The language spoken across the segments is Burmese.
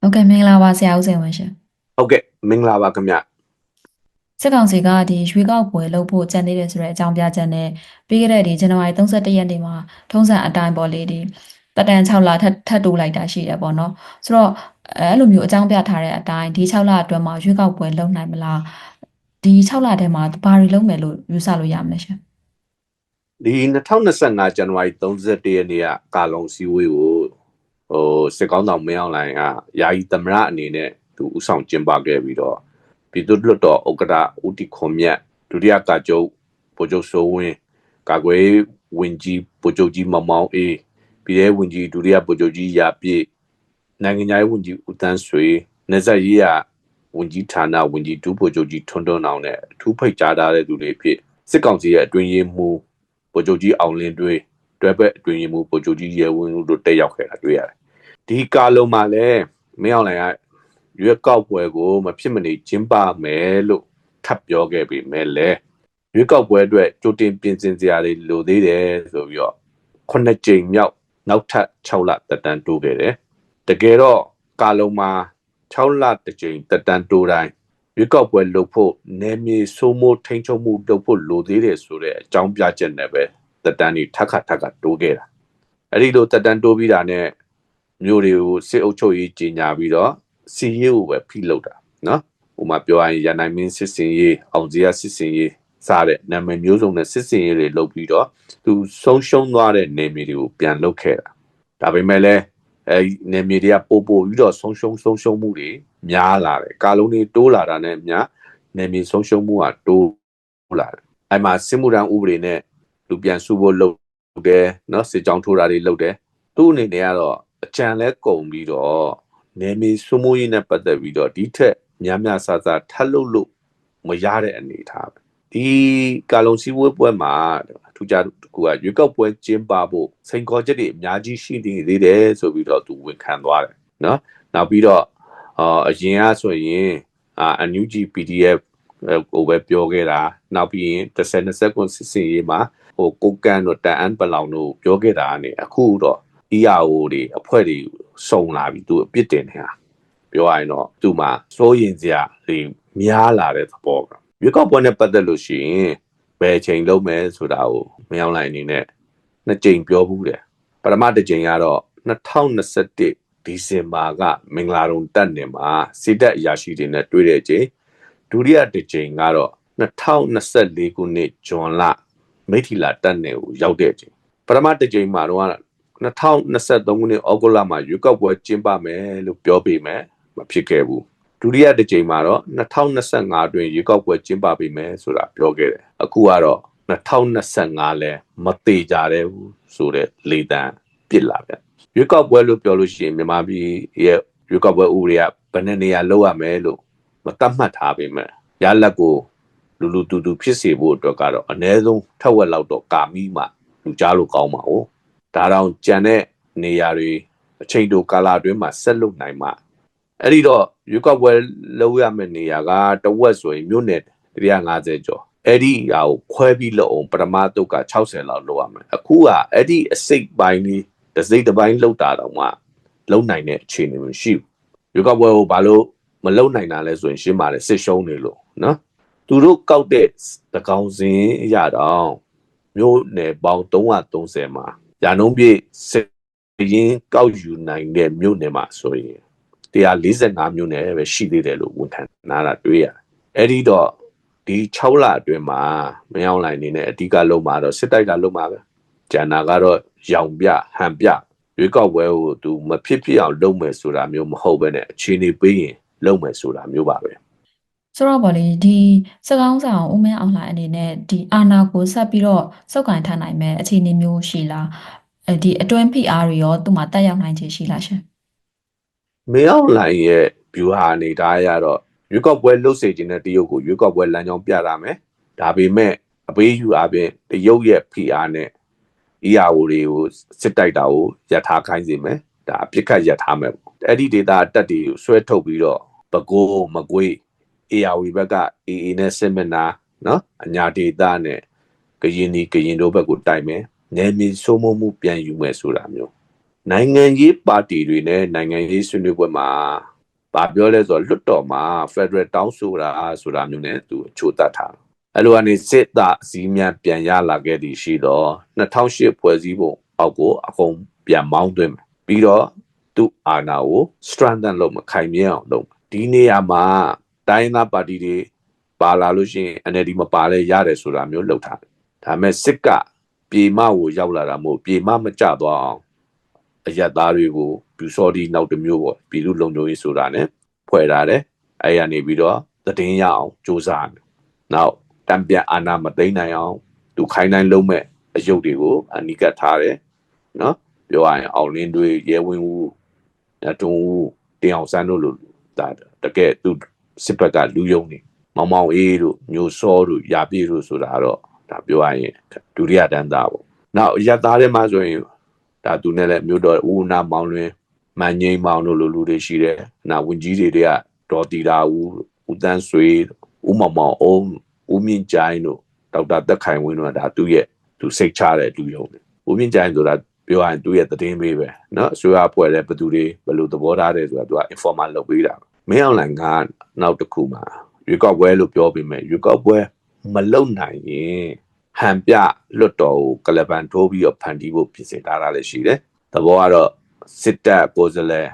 ဟုတ်ကဲ့မင်္ဂလာပါဆရာဦးစိန်ဝင်းရှင်ဟုတ်ကဲ့မင်္ဂလာပါခင်ဗျစစ်ကောင်စီကဒီရွေးကောက်ပွဲလုပ်ဖို့ကြံနေတယ်ဆိုတဲ့အကြောင်းပြချက်နဲ့ပြီးခဲ့တဲ့ဒီဇန်နဝါရီ31ရက်နေ့မှာထုံးစံအတိုင်းပေါ်လေးဒီတက်တန်6လထပ်ထပ်တိုးလိုက်တာရှိတယ်ပေါ့နော်ဆိုတော့အဲ့လိုမျိုးအကြောင်းပြထားတဲ့အတိုင်းဒီ6လအတွင်းမှာရွေးကောက်ပွဲလုပ်နိုင်မလားဒီ6လထဲမှာဘာတွေလုပ်မယ်လို့ယူဆလို့ရမလဲရှင်ဒီ2025ဇန်နဝါရီ31ရက်နေ့ကကာလုံစည်းဝေးကို ဟိုစစ်ကောင်းဆောင်မင်းအောင်လိုင်ကယာယီသမရအနေနဲ့သူဥဆောင်ကျင်းပခဲ့ပြီးတော့ပြည်သူ့လွှတ်တော်ဥက္ကဋ္ဌဦးတီခွန်မြတ်ဒုတိယကာချုပ်ဗိုလ်ချုပ်စိုးဝင်းကာကွယ်ဝင်ကြီးဗိုလ်ချုပ်ကြီးမောင်မောင်အေးပြည်ထောင်ဝင်ကြီးဒုတိယဗိုလ်ချုပ်ကြီးရာပြည့်နိုင်ငံခြားရေးဝန်ကြီးဦးတန်းဆွေနေဆက်ရေးရဝန်ကြီးဌာနဝန်ကြီးဒုဗိုလ်ချုပ်ကြီးထွန်းထွန်းအောင်နဲ့အထူးဖိတ်ကြားထားတဲ့သူတွေဖြစ်စစ်ကောင်စီရဲ့အတွင်းရေးမှူးဗိုလ်ချုပ်ကြီးအောင်လင်းတွေးတွဲဘက်အတွင်ရင်မှုဗိုလ်ချုပ်ကြီးရဲဝင်းတို့တက်ရောက်ခဲ့တာတွေ့ရတယ်။ ဒီကာလုံးမှာလည်းမင်းအောင်လှိုင်ကရွေးကောက်ပွဲကိုမဖြစ်မနေကျင်းပမယ်လို့ထပ်ပြောခဲ့ပြီးမဲ့လေရွေးကောက်ပွဲအတွက်ကြိုတင်ပြင်ဆင်စရာတွေလိုသေးတယ်ဆိုပြီးတော့ခုနှစ်ကြိမ်မြောက်နောက်ထပ်6လတက်တန်းတိုးခဲ့တယ်။တကယ်တော့ကာလုံးမှာ6လတစ်ကြိမ်တက်တန်းတိုးတိုင်းရွေးကောက်ပွဲလုပ်ဖို့နယ်မြေစိုးမိုးထိန်းချုပ်မှုလုပ်ဖို့လိုသေးတယ်ဆိုတဲ့အကြောင်းပြချက်နဲ့ပဲတက်တန်းတွေထပ်ခါထပ်ခါတိုးခဲ့တာအဲ့ဒီလိုတက်တန်းတိုးပြီးတာနဲ့ မျိုးတွေကိုစစ်အုပ်ချုပ်ရေးကြီးညာပြီးတော့စီရေးကိုပဲဖိလုပ်တာနော်ဥပမာပြောရရင်ရန်နိုင်မင်းစစ်စင်ရေးအောင်စရာစစ်စင်ရေးစားတဲ့နာမည်မျိုးစုံနဲ့စစ်စင်ရေးတွေလုပ်ပြီးတော့သူဆုံးရှုံးသွားတဲ့နေမြေတွေကိုပြန်လုပ်ခဲ့တာဒါပေမဲ့လည်းအဲဒီနေမြေတွေကပို့ပို့ပြီးတော့ဆုံးရှုံးဆုံးရှုံးမှုတွေများလာတယ်ကာလုံးတွေတိုးလာတာနဲ့အများနေမြေဆုံးရှုံးမှုကတိုးလာတယ်အဲ့မှာစစ်မှုထမ်းဥပဒေနဲ့လူပြန်စုဖို့လုပ်တယ်နော်စစ်ကြောင်းထိုးတာတွေလုပ်တယ်သူ့အနေနဲ့ကတော့ အကြံလဲကုန်ပြီးတော့နေမြေစုမှုရေးနဲ့ပတ်သက်ပြီးတော့ဒီထက်များများဆဆထပ်လုပ်လို့မရတဲ့အနေအထားပဲဒီကာလုံစည်းဝေးပွဲမှာထူးခြားတစ်ခုကရွေးကောက်ပွဲကျင်းပဖို့စိန်ခေါ်ချက်တွေအများကြီးရှိနေသေးတယ်ဆိုပြီးတော့သူဝန်ခံသွားတယ်နော်နောက်ပြီးတော့အာအရင်ကဆိုရင်အာ NUG PDF ကိုပဲပြောခဲ့တာနောက်ပြီးရင်30 20ကွန်စစ်စင်ရေးမှာဟိုကိုကန်တို့တန်အန်ပလောင်တို့ပြောခဲ့တာကနေအခုတော့ ERO တွေအဖွဲ့တွေစုံလာပြီသူအပြစ်တင်နေတာပြောရရင်တော့သူ့မှာစိုးရင်စရာတွေများလာတဲ့သဘောကရွေးကောက်ပွဲနဲ့ပတ်သက်လို့ရှိရင်ဘယ်ချိန်လုံးမယ်ဆိုတာကိုမရောက်နိုင်အနေနဲ့နှစ်ကြိမ်ပြောဘူးတယ်ပထမတစ်ကြိမ်ကတော့2021ဒီဇင်ဘာကမင်္ဂလာတုံတက်နေမှာစစ်တပ်အရာရှိတွေနဲ့တွေ့တဲ့အချိန်ဒုတိယတစ်ကြိမ်ကတော့2024ခုနှစ်ဇွန်လမိထီလာတက်နေကိုရောက်တဲ့အချိန်ပထမတစ်ကြိမ်မှာတော့ 2023ခုနှစ်ဩဂုတ်လမှာရွေးကောက်ပွဲကျင်းပမယ်လို့ပြောပေမဲ့မဖြစ်ခဲ့ဘူးဒုတိယတစ်ကြိမ်မှာတော့2025အတွင်းရွေးကောက်ပွဲကျင်းပပေးမယ်ဆိုတာပြောခဲ့တယ်အခုကတော့2025လဲမသေးကြတဲ့ဘူးဆိုတဲ့လေတံပြစ်လာပြန်ရွေးကောက်ပွဲလို့ပြောလို့ရှိရင်မြန်မာပြည်ရဲ့ရွေးကောက်ပွဲဥပဒေကဘယ်နှစ်နေရာလောက်ရမယ်လို့မတတ်မှတ်ထားပေမဲ့ရလက်ကိုလူလူတူတူဖြစ်စေဖို့အတွက်ကတော့အ ਨੇ ဆုံးထက်ဝက်လောက်တော့ကာမိမှလူကြားလို့ကောင်းပါဦး ဒါတောင်ကြံတဲ့နေရာတွေအချိန်တိုကာလအတွင်းမှာဆက်လုပ်နိုင်မှအဲ့ဒီတော့ရွေးကောက်ပွဲလုပ်ရမယ့်နေရာကတဝက်ဆိုရင်မြို့နယ်150ကျော်အဲ့ဒီအရာကိုခွဲပြီးလုပ်အောင်ပထမတုတ်က60လောက်လုပ်ရမယ်အခုကအဲ့ဒီအစိတ်ပိုင်းလေးတစ်စိတ်တစ်ပိုင်းလောက်တာတော့မှလုံနိုင်တဲ့အခြေအနေမရှိဘူးရွေးကောက်ပွဲကိုဘာလို့မလုံနိုင်တာလဲဆိုရင်ရှင်းပါတယ်စစ်ရှုံးနေလို့နော်သူတို့ကောက်တဲ့တကောင်စင်အရာတော့မြို့နယ်ပေါင်း330မှာ ရာနှုန်းပြည့်စစ်ရင်ကောက်ယူနိုင်တဲ့မြို့နယ်မှာဆိုရင်145မြို့နယ်ပဲရှိသေးတယ်လို့ဝန်ခံနာတာတွေ့ရတယ်အဲ့ဒီတော့ဒီ6လအတွင်းမှာမရောက်နိုင်နေနဲ့အဓိကလုံးမှာတော့စစ်တိုက်ကလုံးမှာပဲကျန်တာကတော့ရောင်ပြဟန်ပြရွေးကောက်ပွဲကိုသူမဖြစ်ဖြစ်အောင်လုပ်မယ်ဆိုတာမျိုးမဟုတ်ဘဲနဲ့အခြေအနေပေးရင်လုပ်မယ်ဆိုတာမျိုးပါပဲ ဆိုတော့ဗောလေဒီစကောင်းဆောင်ဦးမင်းအောင်လှိုင်အနေနဲ့ဒီအာနာကိုဆက်ပြီးတော့စောက်ကင်ထားနိုင်မဲ့အခြေအနေမျိုးရှိလားအဲဒီအတွင်း PR တွေရောသူ့မှာတက်ရောက်နိုင်ခြေရှိလားရှင်မင်းအောင်လိုင်ရဲ့ view ဟာအနေဒါရတော့ရွေးကောက်ပွဲလှုပ်စေခြင်းတဲ့တရုတ်ကိုရွေးကောက်ပွဲလမ်းကြောင်းပြတာမယ်ဒါပေမဲ့အပေးယူအပြင်တရုတ်ရဲ့ PR နဲ့ ERO တွေကိုစစ်တိုက်တာကိုရထားခိုင်းစေမယ်ဒါအပြစ်ခတ်ရထားမယ်ပေါ့အဲ့ဒီ data တက်တွေကိုဆွဲထုတ်ပြီးတော့ပကိုးမကွေး ARW ဘက်က AA နဲ့စစ်မျက်နှာနော်အညာ data နဲ့ကရင်ဒီကရင်တို့ဘက်ကိုတိုက်မယ်နယ်မြေစိုးမိုးမှုပြန်ယူမယ်ဆိုတာမျိုးနိုင်ငံရေးပါတီတွေနဲ့နိုင်ငံရေးဆွေးနွေးပွဲမှာဘာပြောလဲဆိုတော့လွတ်တော်မှာ Federal တောင်းဆိုတာဆိုတာမျိုးနဲ့သူအချို့တတ်ထားအဲ့လိုကနေစစ်သားအစည်းအများပြန်ရလာခဲ့သည်ရှိတော့2008ဖွဲ့စည်းပုံအောက်ကိုအကုန်ပြန်မောင်းသွင်းမယ်ပြီးတော့သူ့အာဏာကို strengthen လုပ်မခိုင်မြဲအောင်လုပ်မယ်ဒီနေရာမှာ တိုင်းသားပါတီတွေပါလာလို့ရှိရင် NLD မပါလဲရတယ်ဆိုတာမျိုးလုပ်ထားတယ်ဒါပေမဲ့စစ်ကပြေမကိုရောက်လာတာမဟုတ်ပြေမမကြသွားအောင်အရက်သားတွေကိုပြူစော်ဒီနောက်တစ်မျိုးပေါ့ပြည်သူလုံခြုံရေးဆိုတာ ਨੇ ဖွဲ့ထားတယ်အဲ့ရနေပြီးတော့သတင်းရအောင်စူးစမ်းတယ်နောက်တံပြန်အာနာမသိမ်းနိုင်အောင်သူခိုင်းတိုင်းလုံးမဲ့အယုတ်တွေကိုအနိကတ်ထားတယ်နော်ပြောရရင်အောင်လင်းတွေရဲဝင်းဦးတုံဦးတင်အောင်စန်းတို့လိုဒါတကယ်သူ စစ်ဘက်ကလူယုံနေမောင်မောင်အေးတို့မျိုးစောတို့ရာပြေတို့ဆိုတာတော့ဒါပြောရရင်ဒုတိယတန်းသားပေါ့နောက်အရက်သားတွေမှာဆိုရင် ဒါသူနဲ့လည်းမြို့တော်ဦးနာမောင်လွင်မန်ငိမ့်မောင်တို့လိုလူတွေရှိတယ်။နာဝင်ကြီးတွေတွေကဒေါ်တီတာဦးဦးတန်းဆွေဦးမောင်မောင်အုံးဦးမြင့်ကြိုင်းတို့ဒေါက်တာတက်ခိုင်ဝင်းတို့ကဒါသူရဲ့သူစိတ်ချတဲ့လူယုံတယ်။ဦးမြင့်ကြိုင်းဆိုတာပြောရရင်သူရဲ့သတင်းပေးပဲเนาะအစိုးရအဖွဲ့တဲ့ဘယ်သူတွေဘယ်လိုသဘောထားတယ်ဆိုတာသူက informal လုပ်ပေးတာ။ မင်းအောင်လိုင်ကနောက်တစ်ခုမှာရွေးကောက်ပွဲလို့ပြောပြီးမဲ့ရွေးကောက်ပွဲမလုံနိုင်ရင်ဟန်ပြလွတ်တော်ကိုကလပန်ထိုးပြီးတော့ဖန်တီးဖို့ပြင်ဆင်ထားတာလည်းရှိတယ်။သဘောကတော့စစ်တပ်ကိုယ်စားလှယ်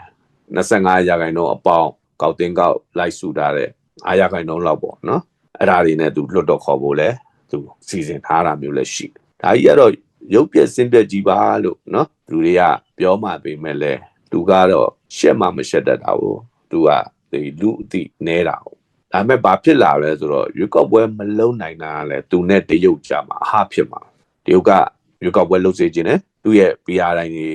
25ရာခိုင်နှုန်းအပေါင်းကောက်တင်ကောက်လိုက်စုထားတဲ့9ရာခိုင်နှုန်းလောက်ပေါ့နော်။အဲ့ဒါတွေနဲ့သူလွတ်တော်ခေါ်ဖို့လဲသူစီစဉ်ထားတာမျိုးလည်းရှိတယ်။ဒါကြီးကတော့ရုပ်ပြက်စင်းပြက်ကြီးပါလို့နော်လူတွေကပြောမှပေမဲ့လဲသူကတော့ရှက်မှမရှက်တတ်တာကိုသူက ဒီလူအတိနေတာကိုဒါပေမဲ့ဘာဖြစ်လာလဲဆိုတော့ရွေးကောက်ပွဲမလုံနိုင်တာကလည်းသူနဲ့တရုတ်ကြမှာအဟဖြစ်မှာတရုတ်ကရွေးကောက်ပွဲလုပ်စေခြင်းနဲ့သူ့ရဲ့ PR တိုင်းတွေ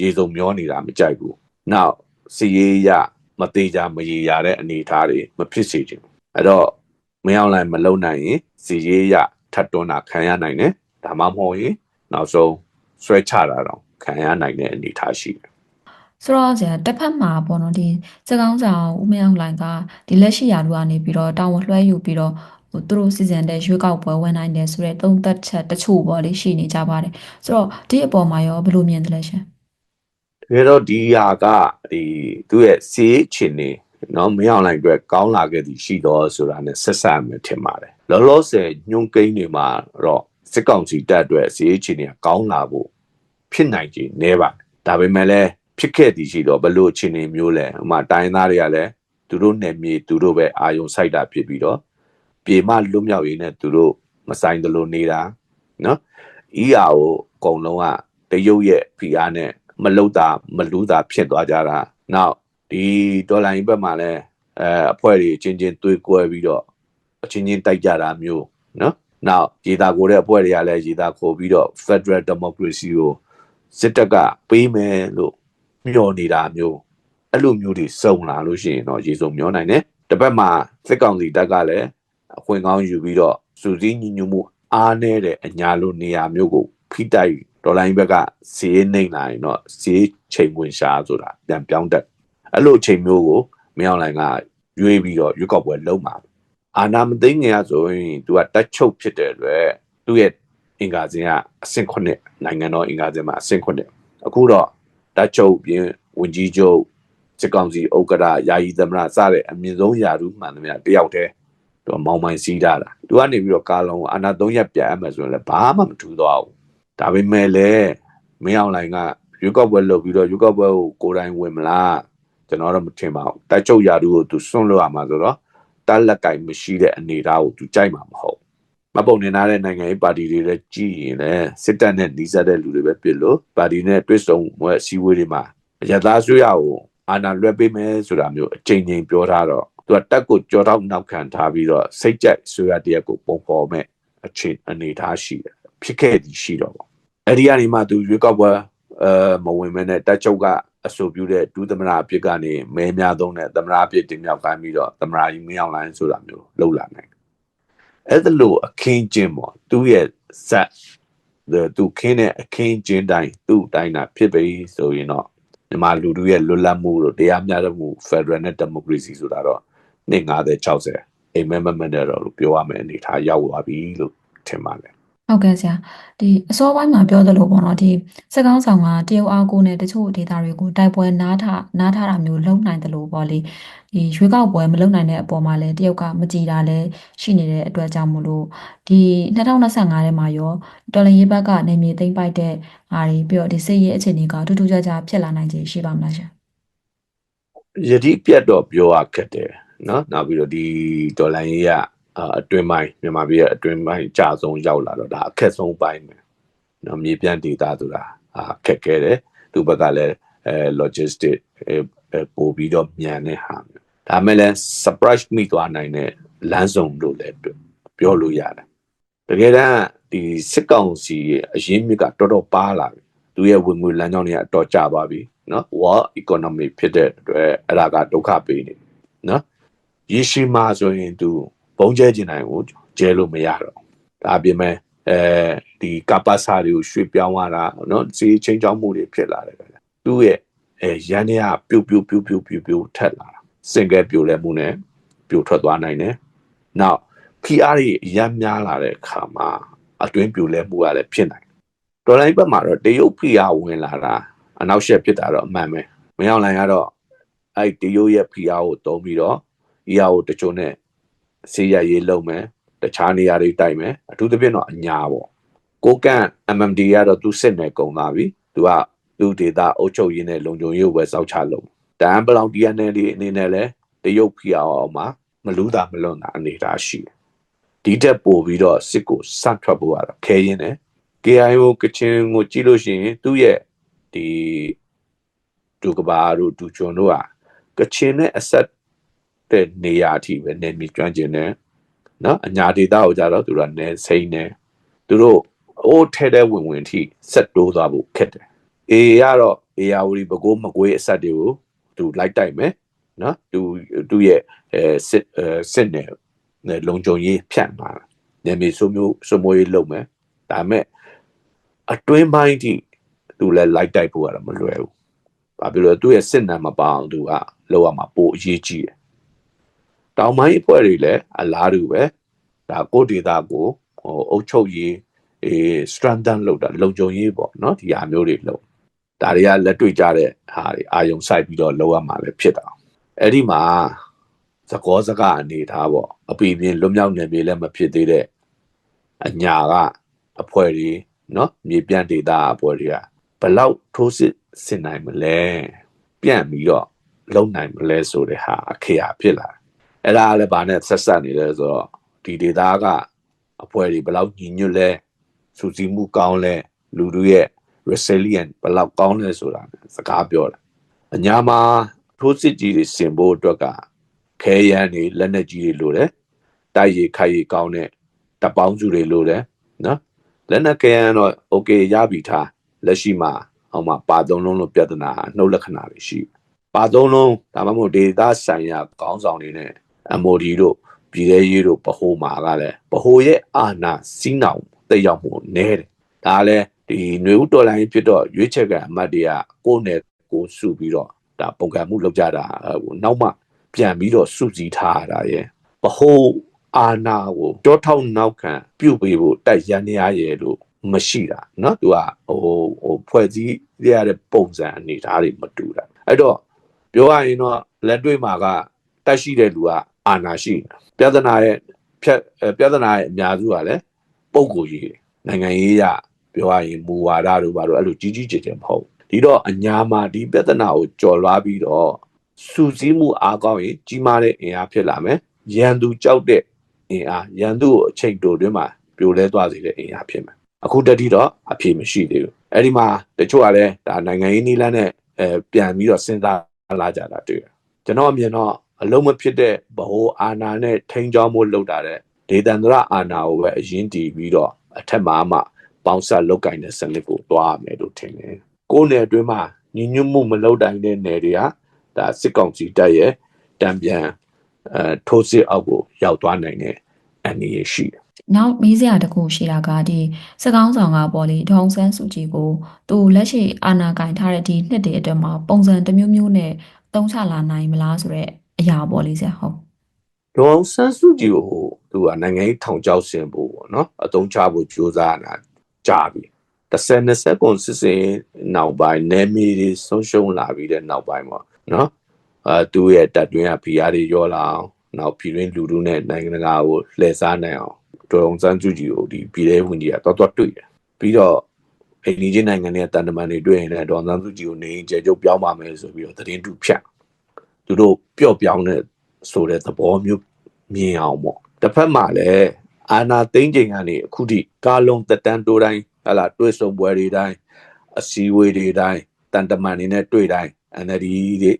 ရေစုံမျောနေတာမကြိုက်ဘူးနောက်စီရေးရမသေးကြမရေရတဲ့အနေအထားတွေမဖြစ်စေခြင်းအဲ့တော့မင်းအောင်လိုက်မလုံနိုင်ရင်စီရေးရထပ်တွန်းတာခံရနိုင်တယ်ဒါမှမဟုတ်ရင်နောက်ဆုံးဆွဲချတာတော့ခံရနိုင်တဲ့အနေအထားရှိတယ် ဆိုတော့ဆရာတစ်ဖက်မှာပေါ့နော်ဒီစကောင်းဆောင်ဦးမင်းအောင်လှိုင်ကဒီလက်ရှိရာလူကနေပြီးတော့တာဝန်လွှဲယူပြီးတော့ဟိုသူတို့စီစဉ်တဲ့ရွေးကောက်ပွဲဝင်နိုင်တယ်ဆိုတဲ့သုံးသက်ချက်တချို့ပေါ့လေရှိနေကြပါတယ်ဆိုတော့ဒီအပေါ်မှာရောဘယ်လိုမြင်သလဲရှင်တကယ်တော့ဒီဟာကဒီသူ့ရဲ့စီးချင်နေနော်မင်းအောင်လိုက်အတွက်ကောင်းလာခဲ့သည်ရှိတော့ဆိုတာ ਨੇ ဆက်ဆက်မယ်ထင်ပါတယ်လောလောဆယ်ညွန်ကိန်းတွေမှာတော့စစ်ကောင်စီတပ်အတွက်စီးချင်နေကောင်းလာဖို့ဖြစ်နိုင်ခြင်းနည်းပါတယ်ဒါပေမဲ့လည်း ဖြစ်ခဲ့သည်ရှိတော့ဘလို့အခြေအနေမျိုးလဲဟိုမှာတိုင်းသားတွေကလည်းသူတို့နယ်မြေသူတို့ပဲအာယုံစိုက်တာဖြစ်ပြီးတော့ပြေမလွတ်မြောက်ရေးနဲ့သူတို့မဆိုင်သလိုနေတာနော် ER ကိုအကုန်လုံးကတရုတ်ရဲ့ PR နဲ့မလုတာမလူတာဖြစ်သွားကြတာနောက်ဒီဒေါ်လာရင်းဘက်မှာလည်းအဲအဖွဲ့တွေအချင်းချင်းတွေးကွဲပြီးတော့အချင်းချင်းတိုက်ကြတာမျိုးနော်နောက်ရေတာကိုတဲ့အဖွဲ့တွေကလည်းရေတာခိုပြီးတော့ Federal Democracy ကိုစစ်တပ်ကပေးမယ်လို့ မျှော်နေတာမျိုးအဲ့လိုမျိုးတွေစုံလာလို့ရှိရင်တော့ရေစုံမျောနိုင်တယ်တစ်ပတ်မှာစစ်ကောင်စီတပ်ကလည်းအခွင့်ကောင်းယူပြီးတော့စူးစီးညီညွတ်မှုအားနည်းတဲ့အညာလိုနေရာမျိုးကိုဖိတိုက်ဒေါ်လာရင်းဘက်ကစီးနှိမ့်လာရင်တော့စီးချိန်ဝင်ရှားဆိုတာပြန်ပြောင်းတက်အဲ့လိုအချိန်မျိုးကိုမင်းအောင်လိုင်ကရွေးပြီးတော့ရွေးကောက်ပွဲလုံးမှာအာနာမသိငယ်ရဆိုရင်သူကတက်ချုပ်ဖြစ်တဲ့အတွက်သူ့ရဲ့အင်္ဂါစဉ်ကအဆင့်9နိုင်ငံတော်အင်္ဂါစဉ်မှာအဆင့်9အခုတော့ တက်ချုပ်ပြင်ဝင်ကြီးချုပ်စစ်ကောင်စီဥက္ကဋ္ဌယာယီသမ္မတစတဲ့အမြင့်ဆုံးယာရုမှန်သမျှတယောက်တည်းသူကမောင်မိုင်စီးတာတာသူကနေပြီးတော့ကာလုံးကိုအာနာ3ရက်ပြန်အပ်မယ်ဆိုရင်လည်းဘာမှမထူတော့ဘူးဒါပေမဲ့လည်းမင်းအောင်လိုင်ကရွေးကောက်ပွဲလုပ်ပြီးတော့ရွေးကောက်ပွဲကိုကိုယ်တိုင်ဝင်မလားကျွန်တော်တော့မထင်ပါဘူးတိုက်ချုပ်ယာရုကိုသူစွန့်လို့ရမှာဆိုတော့တက်လက်ကင်မရှိတဲ့အနေအထားကိုသူကြိုက်မှာမဟုတ် မပုံနေနာတဲ့နိုင်ငံရေးပါတီတွေလည်းကြည်ရင်လည်းစစ်တပ်နဲ့နှီးစပ်တဲ့လူတွေပဲဖြစ်လို့ပါတီနဲ့တွစ်ဆုံမွဲအစည်းအဝေးတွေမှာရသားဆွေးရကိုအာဏာလွှဲပေးမယ်ဆိုတာမျိုးအချိန်ချင်းပြောထားတော့သူကတက်ကိုကြောတော့နောက်ခံထားပြီးတော့စိတ်ကြိုက်ဆွေးရတရက်ကိုပုံဖော်မဲ့အချိန်အနေထားရှိတယ်ဖြစ်ခဲ့သည်ရှိတော့ပေါ့အဲ့ဒီကနေမှသူရွေးကောက်ပွဲအဲမဝင်မဲနဲ့တက်ချုပ်ကအဆိုပြုတဲ့ဒုသမရအဖြစ်ကနေမဲများသုံးတဲ့သမရအဖြစ်တင်မြောက်ခိုင်းပြီးတော့သမရကြီးမင်းအောင်လိုင်းဆိုတာမျိုးလှုပ်လာနိုင် အဲ့ဒါလို့အခင်းကျင်းပေါ့သူ့ရဲ့ဇက်သူခင်းတဲ့အခင်းကျင်းတိုင်းသူ့တိုင်းတာဖြစ်ပြီဆိုရင်တော့မြန်မာလူထုရဲ့လွတ်လပ်မှုတို့တရားမျှတမှု Federal နဲ့ Democracy ဆိုတာတော့250 60အိမ်မက်မက်မက်နဲ့တော့လို့ပြောရမယ်အနေထားရောက်သွားပြီလို့ထင်ပါတယ် ဟုတ်ကဲ့ဆရာဒီအစောပိုင်းမှာပြောသလိုပေါ့နော်ဒီစက်ကောင်းဆောင်ကတရုတ်အားကိုနဲ့တချို့ဒေသတွေကိုတိုက်ပွဲနားထနားထတာမျိုးလုံနိုင်တယ်လို့ပေါ့လေဒီရွေးကောက်ပွဲမလုံနိုင်တဲ့အပေါ်မှာလည်းတရုတ်ကမကြည်တာလည်းရှိနေတဲ့အတွက်ကြောင့်မို့လို့ဒီ2025ထဲမှာရောတော်လန်ရေးဘက်ကနေမြေသိမ့်ပိုက်တဲ့အားတွေပြီးတော့ဒီစစ်ရေးအခြေအနေကထူးထူးခြားခြားဖြစ်လာနိုင်ခြေရှိပါမလားရှင်ယတိပြတ်တော့ပြောရခက်တယ်နော်နောက်ပြီးတော့ဒီဒေါ်လာရေးက အာအတွင်းပိုင်းမြန်မာပြည်ရဲ့အတွင်းပိုင်းအကြဆုံးရောက်လာတော့ဒါအခက်ဆုံးပိုင်းပဲနော်မြေပြန့်ဒေတာဆိုတာအာခက်ခဲတယ်သူဘက်ကလည်းအဲ logistic အဲအဲပို့ပြီးတော့မြန်တဲ့ဟာမျိုးဒါမဲ့လည်း surprise မိသွားနိုင်တဲ့လမ်းစုံလို့လည်းပြောပြောလို့ရတယ်တကယ်တမ်းဒီစစ်ကောင်စီရဲ့အရင်းမြစ်ကတော်တော်ပါလာပြီသူရဲ့ဝင်ငွေလမ်းကြောင်းတွေကအတော်ကျသွားပြီနော် war economy ဖြစ်တဲ့အတွက်အဲ့ဒါကဒုက္ခပေးနေနော်ရေရှည်မှာဆိုရင်သူ ဘုံကျဲကျင်နိုင်ကိုကျဲလို့မရတော့ဒါအပြင်မဲ့အဲဒီကပ္ပစာတွေကိုရွှေ့ပြောင်းလာတာနော်စီချင်းချောင်းမှုတွေဖြစ်လာတယ်ခင်ဗျသူ့ရဲ့အဲရန်ရပြုတ်ပြုတ်ပြုတ်ပြုတ်ပြုတ်ပြုတ်ထက်လာတာစင်ကဲပြိုလဲမှုနဲ့ပြိုထွက်သွားနိုင်တယ်နောက် PR တွေအရမ်းများလာတဲ့အခါမှာအတွင်းပြိုလဲမှုကလည်းဖြစ်နိုင်ဒေါ်လာဘက်မှာတော့တရုတ် PR ဝင်လာတာအနောက်ရှက်ဖြစ်တာတော့အမှန်ပဲမရောက်နိုင်ကတော့အဲ့တရုတ်ရဲ့ PR ကိုတုံးပြီးတော့ ER ကိုတချို့နဲ့ ဆေးရရေးလုပ်မယ်တခြားနေရာတွေတိုက်မယ်အထူးသဖြင့်တော့အညာပေါ့ကိုကန့် MMD ကတော့သူစစ်နယ်ကုန်သွားပြီသူကသူဒေတာအုပ်ချုပ်ရေးနဲ့လုံခြုံရေးကိုပဲစောက်ချလုပ်တန်ပလောင် DNA တွေအနေနဲ့လဲတရုတ် PR အောင်မှာမလူးတာမလွန်တာအနေထားရှိတယ်ဒီတက်ပို့ပြီးတော့စစ်ကိုစထွက်ဖို့ကတော့ခဲရင်းတယ် KIO ကချင်ကိုကြည့်လို့ရှိရင်သူ့ရဲ့ဒီဒုကဘာတို့ဒူချွန်တို့ကကချင်နဲ့အဆက် တဲ့နေရာအထိပဲနေမြေကျွမ်းကျင်တယ်နော်အညာဒေတာကိုကြတော့သူတို့ကနေစိမ့်နေသူတို့အိုးထဲတဲ့ဝင်ဝင်အထိဆက်တိုးသွားဖို့ခက်တယ်အေကတော့အေယာဝတီဘကိုးမကွေးအဆက်တွေကိုသူလိုက်တိုက်မယ်နော်သူသူရဲ့အဲစစ်အဲစစ်နယ်နဲ့လုံခြုံရေးဖြန့်မှာနေမြေစုမျိုးစုမွေးလုပ်မယ်ဒါပေမဲ့အတွင်းပိုင်းထိသူလည်းလိုက်တိုက်ဖို့ကတော့မလွယ်ဘူးဘာဖြစ်လို့လဲသူ့ရဲ့စစ်နံမပအောင်သူကလောက်ရမှာပိုအရေးကြီးတယ် တောင်ပိုင်းအဖွဲ့တွေလည်းအလားတူပဲဒါကိုဒေတာကိုဟိုအုပ်ချုပ်ရေးအေး strengthen လုပ်တာလုံခြုံရေးပေါ့နော်ဒီအမျိုးတွေလုပ်ဒါတွေကလက်တွေ့ကြတဲ့ဟာတွေအာယုံစိုက်ပြီးတော့လောက်ရမှာပဲဖြစ်တာအဲ့ဒီမှာသကောစကားအနေထားပေါ့အပီပြင်းလွတ်မြောက်နေပြီလည်းမဖြစ်သေးတဲ့အညာကအဖွဲ့တွေနော်မြေပြန့်ဒေတာအဖွဲ့တွေကဘလောက်ထိုးစစ်ဆင်နိုင်မလဲပြန့်ပြီးတော့လုံနိုင်မလဲဆိုတဲ့ဟာအခေအဖြစ်လာ အဲ့ဒါလည်းဗာနဲ့ဆက်ဆက်နေလဲဆိုတော့ဒီဒေတာကအဖွဲ့တွေဘလောက်ညီညွတ်လဲစူးစီးမှုကောင်းလဲလူတို့ရဲ့ resilient ဘလောက်ကောင်းလဲဆိုတာစကားပြောတာအညာမှာထိုးစစ်ကြီးတွေဆင်ဖို့အတွက်ကခဲရန်တွေလက်နက်ကြီးတွေလိုတယ်တိုက်ရခိုက်ရကောင်းတဲ့တပ်ပေါင်းစုတွေလိုတယ်နော်လက်နက်ခဲရန်တော့ okay ရပြီထားလက်ရှိမှာဟောမှာပါသုံးလုံးလို့ပြဿနာနှုတ်လက္ခဏာတွေရှိပါသုံးလုံးဒါမှမဟုတ်ဒေတာဆိုင်ရာကောင်းဆောင်တွေနဲ့ MOD တို့ပြည်သေးရေးတို့ဗဟိုမှာကလည်းဗဟိုရဲ့အာဏာစီးနှောင်တက်ရောက်မှုနည်းတယ်ဒါလည်းဒီຫນွေဥတော်လိုင်းဖြစ်တော့ရွေးချယ်ကအမတ်တွေကကိုယ်နဲ့ကိုယ်စုပြီးတော့ဒါပုံကံမှုလုပ်ကြတာဟိုနောက်မှပြန်ပြီးတော့စုစည်းထားရတာရဲ့ဗဟိုအာဏာကိုကြောထောက်နောက်ခံပြုတ်ပေးဖို့တိုက်ရန်ရရဲ့လို့မရှိတာเนาะသူကဟိုဟိုဖွဲ့စည်းရတဲ့ပုံစံအနေထားတွေမတူတာအဲ့တော့ပြောရရင်တော့လက်တွေ့မှာက တက်ရှိတဲ့လူကအာဏာရှိတယ်ပြဿနာရဲ့ဖြတ်ပြဿနာရဲ့အများစုကလည်းပုံကိုကြီးနိုင်ငံရေးရပြောရရင်မူဝါဒတို့ဘာလို့အဲ့လိုကြီးကြီးကျယ်ကျယ်မဟုတ်ဒီတော့အညာမှာဒီပြဿနာကိုကြော်လွားပြီးတော့စူးစီးမှုအားကောင်းရင်ကြီးမားတဲ့အင်အားဖြစ်လာမယ်ရန်သူကြောက်တဲ့အင်အားရန်သူကိုအချိန်တိုတွင်းမှာပြိုလဲသွားစေတဲ့အင်အားဖြစ်မယ်အခုတတိတော့အဖြေမရှိသေးဘူးအဲ့ဒီမှာတချို့ကလည်းဒါနိုင်ငံရေးနည်းလမ်းနဲ့အဲပြန်ပြီးတော့စဉ်းစားလာကြတာတွေ့တယ်ကျွန်တော်အမြင်တော့ အလုံးမဖြစ်တဲ့ဗဟိုအာဏာနဲ့ထိန်းကျောင်းမှုလုပ်တာတဲ့ဒေသန္တရအာဏာကိုပဲအရင်တည်ပြီးတော့အထက်မှာမှပေါင်းဆက်လောက်ကင်တဲ့စနစ်ကိုတွားရမယ်လို့ထင်တယ်။ကိုယ်နယ်အတွင်းမှာညီညွတ်မှုမလုပ်တိုင်းတဲ့နယ်တွေကဒါစစ်ကောင်စီတပ်ရဲ့တံပြန်အဲထိုးစစ်အောက်ကိုရောက်သွားနိုင်တဲ့အနေရရှိတယ်နောက်မေးစရာတစ်ခုရှိတာကဒီစကောင်းဆောင်ကပေါ့လေဒေါအောင်ဆန်းစုကြည်ကိုသူလက်ရှိအာဏာကင်ထားတဲ့ဒီနှစ်တည်းအတွင်းမှာပုံစံတစ်မျိုးမျိုးနဲ့တုံးချလာနိုင်မလားဆိုတော့ အရာပေါ့လေဆရာဟုတ်ဒေါအောင်ဆန်းစုကြည်ကိုသူကနိုင်ငံရေးထောင်ချောက်ဆင်ဖို့ပေါ့နော်အတုံးချဖို့ကြိုးစားတာကြာပြီတစ်ဆယ်နှစ်ဆက်ကွန်စစ်စင်နောက်ပိုင်းနေမီတွေဆုံးရှုံးလာပြီးတဲ့နောက်ပိုင်းပေါ့နော်အဲသူ့ရဲ့တက်တွင်းကဖီအားတွေရောလာအောင်နောက်ပြည်တွင်းလူထုနဲ့နိုင်ငံတကာကိုလှည့်စားနိုင်အောင်ဒေါအောင်ဆန်းစုကြည်ကိုဒီပြည်ထောင်ဝင်ကြီးကတော်တော်တွေ့တယ်ပြီးတော့အိန္ဒိယနိုင်ငံရဲ့တန်တမန်တွေတွေ့ရင်လည်းဒေါအောင်ဆန်းစုကြည်ကိုနေရင်ကျေကျုပ်ပြောင်းပါမယ်ဆိုပြီးတော့သတင်းတူဖြတ် သူတို့ပျော့ပြောင်းတဲ့ဆိုတဲ့သဘောမျိုးမြင်အောင်ပေါ့တစ်ဖက်မှာလည်းအာနာသိမ့်ချိန်ကနေအခုထိကာလုံတက်တန်းတိုးတိုင်းဟလာတွေ့ဆုံပွဲတွေတိုင်းအစည်းအဝေးတွေတိုင်းတန်တမန်တွေနဲ့တွေ့တိုင်း NLD တွေ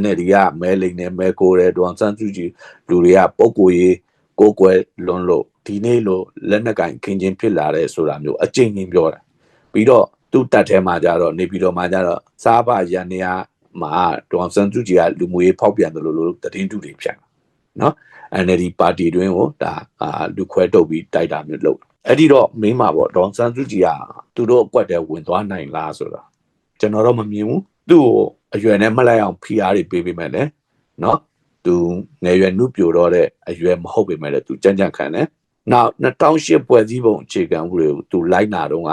NLD ကမဲလိန်နဲ့မဲကိုတဲ့ဒေါန်ဆန်းစုကြည်လူတွေကပုံကိုယ်ရေးကိုယ်ကွယ်လွန်လို့ဒီနေ့လို့လက်နက်ကင်ခင်ချင်းဖြစ်လာတဲ့ဆိုတာမျိုးအကျဉ်းချင်းပြောတာပြီးတော့သူ့တက်ထဲမှာကြတော့နေပြီးတော့မှကြတော့စားဖရန်နေရ မှာဒေါန်ဆန်းစုကြည်ကလူမျိုးရေးဖောက်ပြန်တယ်လို့လို့တည်င်းတူတွေဖြတ်နော် NLD ပါတီတွင်းကိုဒါအာလူခွဲတုပ်ပြီးတိုက်တာမျိုးလုပ်အဲ့ဒီတော့မင်းမှာပေါ့ဒေါန်ဆန်းစုကြည်ကသူတို့အကွက်တဲဝင်သွားနိုင်လားဆိုတာကျွန်တော်တော့မမြင်ဘူးသူ့ကိုအရွယ်နဲ့မလိုက်အောင် PR တွေပေးပေးမယ်လေနော်သူငယ်ရွယ်နှုပြိုတော့တဲ့အရွယ်မဟုတ်ပေမဲ့လည်းသူကြမ်းကြမ်းခံတယ်နောက်2008ပွဲစည်းပုံအခြေခံဥပဒေကိုသူလိုက်နာတော့က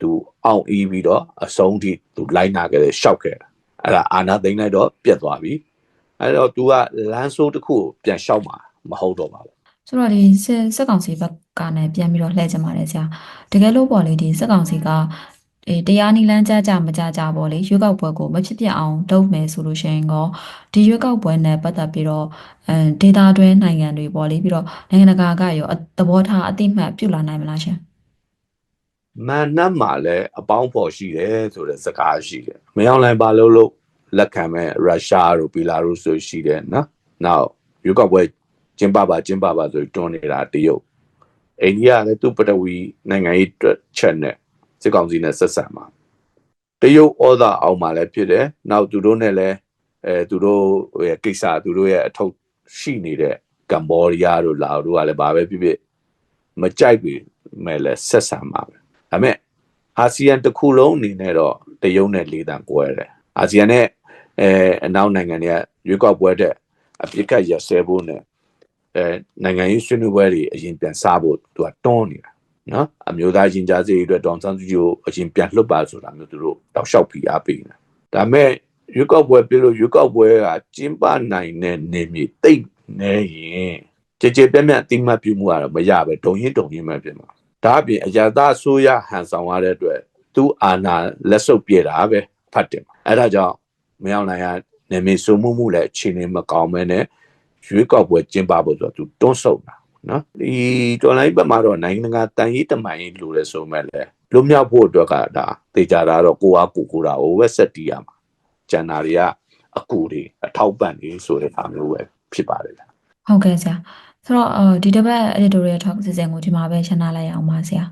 သူအောင်အီးပြီးတော့အဆုံးထိသူလိုက်နာခဲ့တယ်ရှောက်ခဲ့တယ် အဲ့ဒါအာနာသိမ့်လိုက်တော့ပြတ်သွားပြီအဲ့တော့ तू ကလမ်းဆိုးတစ်ခုကိုပြန်လျှောက်မှာမဟုတ်တော့ပါဘူးဆိုတော့ဒီစစ်စစ်ကောင်စီဘက်ကနဲ့ပြန်ပြီးတော့လှည့်ကြပါတယ်ဆရာတကယ်လို့ပေါ့လေဒီစစ်ကောင်စီကအေးတရားနီလန်းကြကြမကြကြပေါ့လေရွေးကောက်ပွဲကိုမဖြစ်ပြအောင်လုပ်မယ်ဆိုလို့ရှိရင်ကောဒီရွေးကောက်ပွဲနဲ့ပတ်သက်ပြီးတော့အဲဒေတာတွင်းနိုင်ငံတွေပေါ့လေပြီးတော့နိုင်ငံတကာကရောအသဘောထားအတိမတ်ပြုလာနိုင်မလားရှင် မန်နတ်မှာလည်းအပေါင်းဖော်ရှိတယ်ဆိုတဲ့စကားရှိတယ်မယောင်းလိုက်ပါလို့လို့လက်ခံမဲ့ရုရှားတို့ဘီလာရုစ်တို့ရှိတယ်နော်နောက်ရွေးကောက်ပွဲကျင်းပပါကျင်းပပါဆိုတွန်းနေတာတရုတ်အိန္ဒိယလည်းသူ့ပထဝီနိုင်ငံရေးအတွက်ချက်နဲ့စစ်ကောင်စီနဲ့ဆက်ဆံမှာတရုတ်ဩဇာအောင်မှာလည်းဖြစ်တယ်နောက်သူတို့နဲ့လည်းအဲသူတို့ရဲ့ကိစ္စသူတို့ရဲ့အထောက်ရှိနေတဲ့ကမ္ဘောဒီးယားတို့လာတို့ကလည်းဘာပဲဖြစ်ဖြစ်မကြိုက်ပြီမဲ့လည်းဆက်ဆံမှာပဲ ဒါပေမဲ့အာဆီယံတစ်ခုလုံးအနေနဲ့တော့တရုတ်နဲ့လေးတန်ကွဲတယ်အာဆီယံနဲ့အဲအနောက်နိုင်ငံတွေကရွေးကောက်ပွဲတဲ့အပြစ်ကတ်ရဆဲဖို့နဲ့အဲနိုင်ငံရေးဆွေးနွေးပွဲတွေအရင်ပြန်စားဖို့သူကတွန်းနေတာနော်အမျိုးသားရင်ကြားစေ့ရေးအတွက်ဒေါန်ဆန်းစုကြည်ကိုအရင်ပြန်လှုပ်ပါဆိုတာမျိုးသူတို့တောက်လျှောက်ပြီးအားပေးနေတာဒါပေမဲ့ရွေးကောက်ပွဲပြလို့ရွေးကောက်ပွဲကကျင်းပနိုင်တဲ့နေမြေတိတ်နေရင်ကြည်ကြည်ပြတ်ပြတ်အတိမတ်ပြုမှုကတော့မရပဲဒုံရင်ဒုံရင်ပဲဖြစ်မှာ ဒါအပြင်အရာသားအစိုးရဟန်ဆောင်ရတဲ့အတွက်သူအာဏာလက်ဆုပ်ပြေတာပဲဖတ်တယ်အဲ့ဒါကြောင့်မရောက်နိုင်ရနေမြေစုံမှုမှုလည်းအခြေအနေမကောင်းမဲနဲ့ရွေးကောက်ပွဲကျင်းပဖို့ဆိုတော့သူတွန်းဆုတ်တာနော်ဒီတော်လိုင်းဘက်မှာတော့နိုင်ငံတကာတန်ရေးတမန်ရေးလိုလဲဆိုမဲ့လေလွတ်မြောက်ဖို့အတွက်ကဒါတေချာတာတော့ကိုအားကိုကိုတာဟိုဝက်ဆက်တီးရမှာကျန်တာတွေကအကူတွေအထောက်ပံ့တွေဆိုတဲ့အားမျိုးပဲဖြစ်ပါတယ်ဗျာဟုတ်ကဲ့ဆရာ ဆိုတော့အော်ဒီတစ်ပတ် editorial talk စီစဉ်ကိုဒီမှာပဲရှင်းပြလိုက်အောင်ပါဆရာ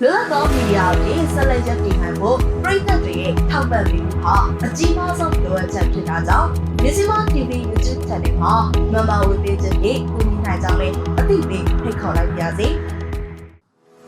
လွတ်လပ်သောမီဒီယာတွေဆက်လက်ရပ်တည်နိုင်ဖို့ပြည်သက်တွေရဲ့ထောက်ပံ့ပေးမှုဟာအကြီးမားဆုံးလိုအပ်ချက်ဖြစ်တာကြောင့်မြစီမ TV YouTube Channel မှာ member ဝင်ပေးခြင်းဖြင့်ကူညီနိုင်ကြောင်းလည်းအသိပေးဖိတ်ခေါ်လိုက်ပါရစေ။